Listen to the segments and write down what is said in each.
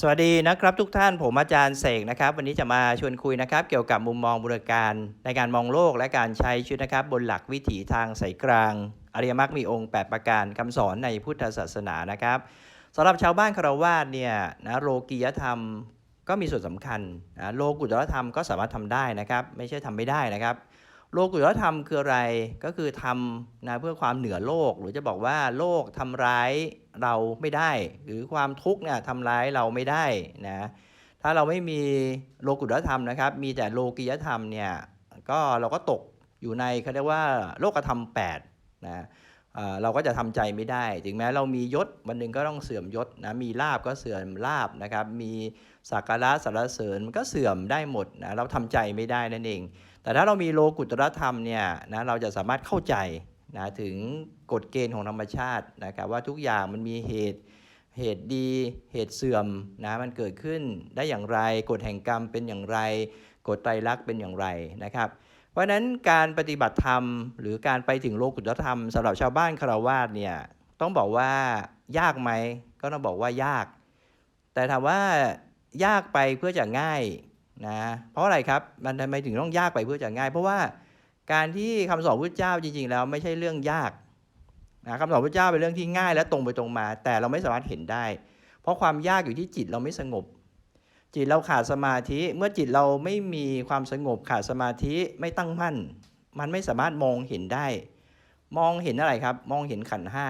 สวัสดีนะครับทุกท่านผมอาจารย์เสกนะครับ วันนี้จะมาชวนคุยนะครับ เกี่ยวกับมุมมองบูรการในการมองโลกและการใช้ชีวิตนะครับ บนหลักวิถีทางสายกลาง อริยมรรคมีองค์ 8 ประการคำสอนในพุทธศาสนานะครับสำหรับชาวบ้านคารวาสเนี่ยนะโลกียธรรมก็มีส่วนสำคัญนะโลกุตตรธรรมก็สามารถทำได้นะครับ ไม่ใช่ทำไม่ได้นะครับ โลกุตตรธรรมคืออะไร ก็คือทำนะเพื่อความเหนือโลก หรือจะบอกว่าโลกทำร้ายเราไม่ได้ หรือความทุกข์เนี่ยทำร้ายเราไม่ได้นะถ้าเราไม่มีโลกุตตรธรรมนะครับ มีแต่โลกิยธรรมเนี่ยก็เราก็ตกอยู่ในเขาเรียกว่าโลกธรรม8นะ เราก็จะทำใจไม่ได้ ถึงแม้เรามียศวันหนึ่งก็ต้องเสื่อมยศนะ มีลาบก็เสื่อมลาบนะครับ มีสักการะสรรเสริญมันก็เสื่อมได้หมดนะ เราทำใจไม่ได้นั่นเอง แต่ถ้าเรามีโลกุตรธรรมเนี่ยนะ เราจะสามารถเข้าใจนะถึงกฎเกณฑ์ของธรรมชาตินะครับว่าทุกอย่างมันมีเหตุเหตุดีเหตุเสื่อมนะมันเกิดขึ้นได้อย่างไร กฎแห่งกรรมเป็นอย่างไร กฎไตรลักษณ์เป็นอย่างไรนะครับ เพราะนั้นการปฏิบัติธรรม หรือการไปถึงโลกุตธรรมสำหรับชาวบ้านคารวาสเนี่ยต้องบอกว่ายากไหมก็ต้องบอกว่ายาก แต่ถามว่ายากไปเพื่อจะง่ายนะเพราะอะไรครับมันทำไมถึงต้องยากไปเพื่อจะง่าย เพราะว่าการที่คำสอนพระเจ้าจริง ๆ แล้วไม่ใช่เรื่องยากนะคำสอนพระเจ้าเป็นเรื่องที่ง่ายและตรงไปตรงมา แต่เราไม่สามารถเห็นได้ เพราะความยากอยู่ที่จิตเราไม่สงบ จิตเราขาดสมาธิ เมื่อจิตเราไม่มีความสงบขาดสมาธิไม่ตั้งมั่น มันไม่สามารถมองเห็นได้ มองเห็นอะไรครับ มองเห็นขันห้า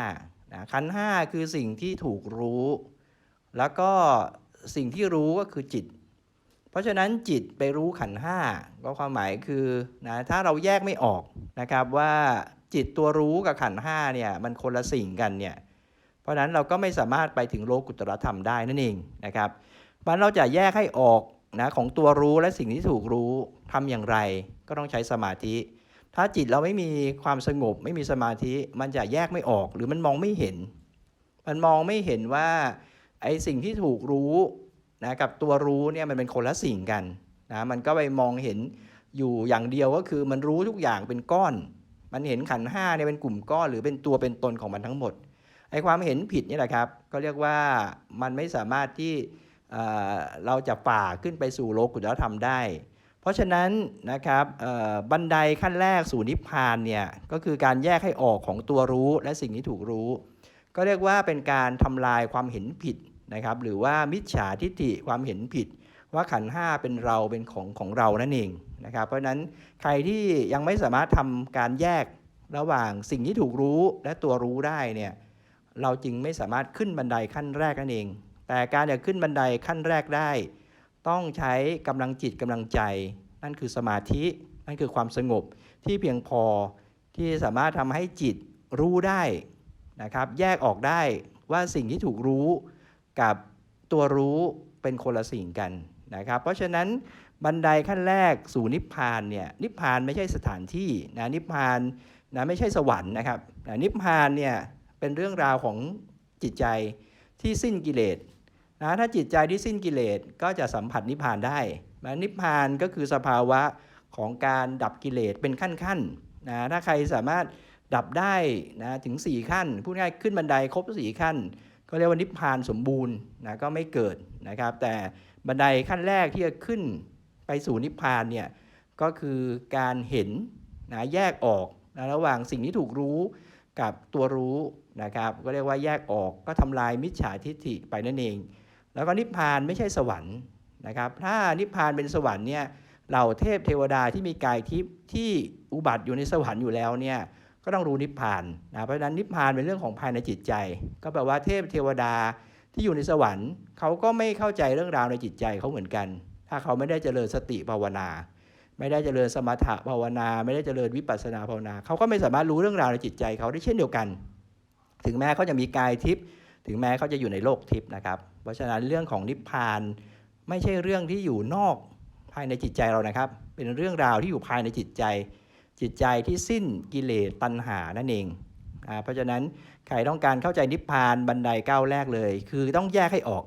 นะขันห้าคือสิ่งที่ถูกรู้ แล้วก็สิ่งที่รู้ก็คือจิต เพราะฉะนั้นจิตไปรู้ขันห้าก็ความหมายคือนะถ้าเราแยกไม่ออกนะครับว่าจิตตัวรู้กับขันห้าเนี่ยมันคนละสิ่งกันเนี่ยเพราะฉะนั้นเราก็ไม่สามารถไปถึงโลกุตตรธรรมได้นั่นเองนะครับ มันเราจะแยกให้ออกนะของตัวรู้และสิ่งที่ถูกรู้ทำอย่างไร ก็ต้องใช้สมาธิ ถ้าจิตเราไม่มีความสงบ ไม่มีสมาธิ มันจะแยกไม่ออก หรือมันมองไม่เห็น มันมองไม่เห็นว่าไอ้สิ่งที่ถูกรู้นะกับตัวรู้เนี่ยมันเป็นคนละสิ่งกันนะมันก็ไปมองเห็นอยู่อย่างเดียวก็คือมันรู้ทุกอย่างเป็นก้อน มันเห็นขันห้าเนี่ยเป็นกลุ่มก้อน หรือเป็นตัวเป็นตนของมันทั้งหมดไอ้ความเห็นผิดนี่แหละครับ ก็เรียกว่ามันไม่สามารถที่ เราจะฝ่าขึ้นไปสู่โลกุตตรธรรมได้ เพราะฉะนั้นนะครับบันไดขั้นแรกสู่นิพพานเนี่ยก็คือการแยกให้ออกของตัวรู้และสิ่งที่ถูกรู้ ก็เรียกว่าเป็นการทำลายความเห็นผิดนะครับหรือว่ามิจฉาทิฏฐิความเห็นผิด ว่าขันห้าเป็นเราเป็นของของเรานั่นเองนะครับเพราะฉะนั้นใครที่ยังไม่สามารถทำการแยกระหว่างสิ่งที่ถูกรู้และตัวรู้ได้เนี่ยเราจึงไม่สามารถขึ้นบันไดขั้นแรกนั่นเอง แต่การจะขึ้นบันไดขั้นแรกได้ ต้องใช้กำลังจิตกำลังใจ นั่นคือสมาธิ นั่นคือความสงบที่เพียงพอที่สามารถทำให้จิตรู้ได้นะครับ แยกออกได้ว่าสิ่งที่ถูกรู้กับตัวรู้เป็นคนละสิ่งกันนะครับ เพราะฉะนั้นบันไดขั้นแรกสู่นิพพานเนี่ยนิพพานไม่ใช่สถานที่นะนิพพานนะไม่ใช่สวรรค์นะครับนะนิพพานเนี่ยเป็นเรื่องราวของจิตใจที่สิ้นกิเลส นะถ้าจิตใจที่สิ้นกิเลสก็จะสัมผัสนิพพานได้นะนิพพานก็คือสภาวะของการดับกิเลสเป็นขั้นๆนะถ้าใครสามารถดับได้นะถึง 4 ขั้น พูดง่ายขึ้นบันไดครบ4ขั้น ก็เรียกว่านิพพานสมบูรณ์นะก็ไม่เกิดนะครับ แต่บันไดขั้นแรกที่จะขึ้นไปสู่นิพพานเนี่ยก็คือการเห็นนะแยกออกนะระหว่างสิ่งที่ถูกรู้กับตัวรู้นะครับ ก็เรียกว่าแยกออกก็ทำลายมิจฉาทิฏฐิไปนั่นเอง แล้วก็นิพพานไม่ใช่สวรรค์นะครับ ถ้านิพพานเป็นสวรรค์เนี่ยเหล่าเทพเทวดาที่มีกายทิพย์ที่อุบัติอยู่ในสวรรค์อยู่แล้วเนี่ยก็ต้องรู้นิพพานนะเพราะฉะนั้นนิพพานเป็นเรื่องของภายในจิตใจ ก็แปลว่าเทพเทวดาที่อยู่ในสวรรค์เขาก็ไม่เข้าใจเรื่องราวในจิตใจเขาเหมือนกัน ถ้าเขาไม่ได้เจริญสติภาวนา ไม่ได้เจริญสมถะภาวนา ไม่ได้เจริญวิปัสสนาภาวนาเขาก็ไม่สามารถรู้เรื่องราวในจิตใจเขาได้เช่นเดียวกัน ถึงแม้เขาจะมีกายทิพย์ ถึงแม้เขาจะอยู่ในโลกทิพย์นะครับ เพราะฉะนั้นเรื่องของนิพพานไม่ใช่เรื่องที่อยู่นอกภายในจิตใจเรานะครับ เป็นเรื่องราวที่อยู่ภายในจิตใจ จิตใจที่สิ้นกิเลสตัณหานั่นเองอ่าเพราะฉะนั้นใครต้องการเข้าใจนิพพานบันไดก้าวแรกเลย คือต้องแยกให้ออก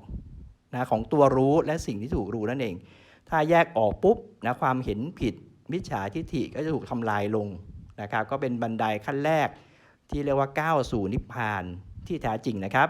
นะของตัวรู้และสิ่งที่ถูกรู้นั่นเอง ถ้าแยกออกปุ๊บนะความเห็นผิดมิจฉาทิฏฐิก็จะถูกทำลายลงนะครับ ก็เป็นบันไดขั้นแรกที่เรียกว่าก้าวสู่นิพพานที่แท้จริงนะครับ